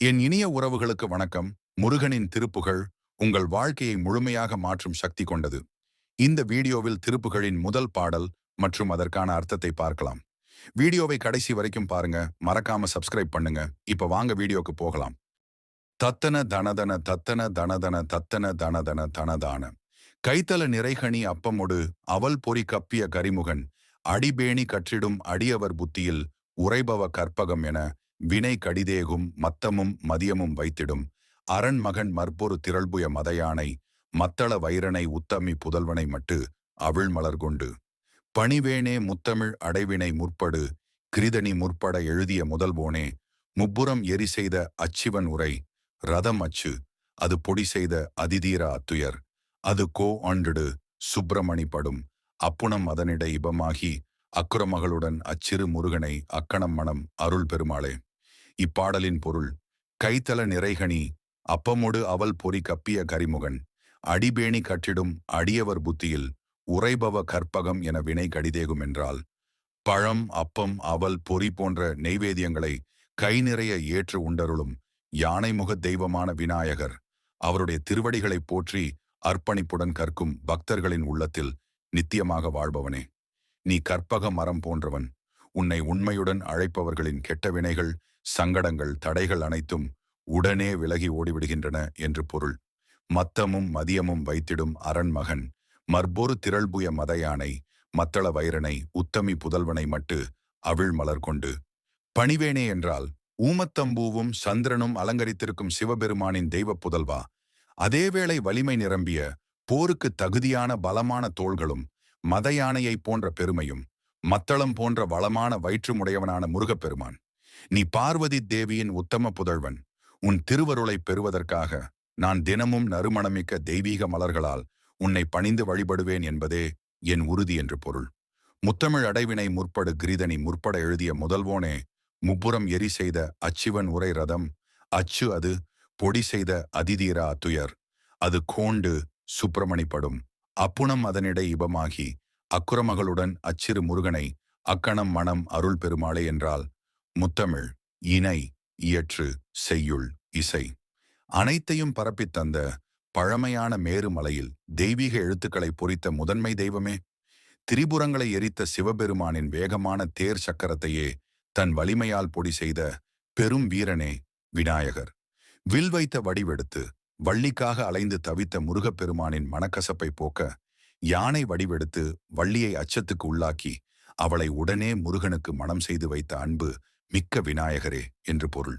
என் இனிய உறவுகளுக்கு வணக்கம். முருகனின் திருப்புகள் உங்கள் வாழ்க்கையை முழுமையாக மாற்றும் சக்தி கொண்டது. இந்த வீடியோவில் திருப்புகளின் முதல் பாடல் மற்றும் அதற்கான அர்த்தத்தை பார்க்கலாம். வீடியோவை கடைசி வரைக்கும் பாருங்க. மறக்காம சப்ஸ்கிரைப் பண்ணுங்க. இப்ப வாங்க வீடியோக்கு போகலாம். தத்தன தனதன தத்தன தனதன தத்தன தனதன தனதான. கைத்தல நிறைகணி அப்பமொடு அவல் பொறி கப்பிய கரிமுகன். அடிபேணி கற்றிடும் அடியவர் புத்தியில் உறைபவ கற்பகம் என வினை கடிதேகும் மத்தமும் மதியமும் வைத்திடும். அரண் மகன் மற்பொரு திரள்புய மதையானை மத்தள வைரனை உத்தமி புதல்வனை மட்டு அவிழ் மலர் கொண்டு பணிவேனே முத்தமிழ் அடைவினை முற்படு கிரிதனி முற்பட எழுதிய முதல்வோனே முப்புறம் எரி செய்த அச்சிவன் உரை ரதம் அச்சு அது பொடி செய்த அதிதீர அத்துயர் அது கோ ஆண்டிடு சுப்பிரமணி படும். அப்புணம் அதனிட இபமாகி அக்குரமகளுடன் அச்சிறு முருகனை அக்கணம் மனம் அருள் பெருமாளே. இப்பாடலின் பொருள் கைத்தல நிறைகணி அப்பமொடு அவல் பொறி கப்பிய கரிமுகன் அடிபேணி கட்டிடும் அடியவர் புத்தியில் உறைபவ கற்பகம் என வினை கடிதேகும் என்றால் பழம் அப்பம் அவல் பொறி போன்ற நெய்வேதியங்களை கை நிறைய ஏற்று உண்டருளும் யானைமுக தெய்வமான விநாயகர் அவருடைய திருவடிகளை போற்றி அர்ப்பணிப்புடன் கற்கும் பக்தர்களின் உள்ளத்தில் நித்தியமாக வாழ்பவனே. நீ கற்பக மரம் போன்றவன் உன்னை உண்மையுடன் அழைப்பவர்களின் கெட்ட வினைகள் சங்கடங்கள் தடைகள் அனைத்தும் உடனே விலகி ஓடிவிடுகின்றன என்று பொருள். மத்தமும் மதியமும் வைத்திடும் அரண்மகன் மற்பொரு திரள்புய மதையானை மத்தள வைரனை உத்தமி புதல்வனை மட்டு அவிழ் மலர் கொண்டு. பணிவேனே என்றால் ஊமத்தம்பூவும் சந்திரனும் அலங்கரித்திருக்கும் சிவபெருமானின் தெய்வ புதல்வா. அதேவேளை வலிமை நிரம்பிய போருக்கு தகுதியான பலமான தோள்களும் மத யானையைப் போன்ற பெருமையும் மத்தளம் போன்ற வளமான வயிற்றுமுடையவனான முருகப்பெருமான் நீ பார்வதி தேவியின் உத்தம புதழ்வன் உன் திருவருளை பெறுவதற்காக நான் தினமும் நறுமணமிக்க தெய்வீக மலர்களால் உன்னை பணிந்து வழிபடுவேன் என்பதே என் உறுதி என்று பொருள். முத்தமிழ் அடைவினை முற்படு கிரிதனி முற்பட எழுதிய முதல்வோனே முப்புறம் எரி செய்த அச்சிவன் உரை ரதம் அச்சு அது பொடி செய்த அதிதீரா அத்துயர் அது கோண்டு சுப்பிரமணிப்படும் அப்புணம் அதனிடை இபமாகி அக்குரமகளுடன் அச்சிறு முருகனை அக்கணம் மனம் அருள் பெருமாளே என்றால் முத்தமிழ் இணை இயற்று செய்யுள் இசை. அனைத்தையும் பரப்பித் தந்த பழமையான மேருமலையில் தெய்வீக எழுத்துக்களை பொறித்த முதன்மை தெய்வமே. திரிபுரங்களை எரித்த சிவபெருமானின் வேகமான தேர் சக்கரத்தையே தன் வலிமையால் பொடி செய்த பெரும் வீரனே விநாயகர். வில் வைத்த வடிவெடுத்து வள்ளிக்காக அலைந்து தவித்த முருகப்பெருமானின் மனக்கசப்பை போக்க யானை வடிவெடுத்து வள்ளியை அச்சத்துக்கு உள்ளாக்கி அவளை உடனே முருகனுக்கு மனம் செய்து வைத்த அன்பு மிக்க விநாயகரே என்று பொருள்.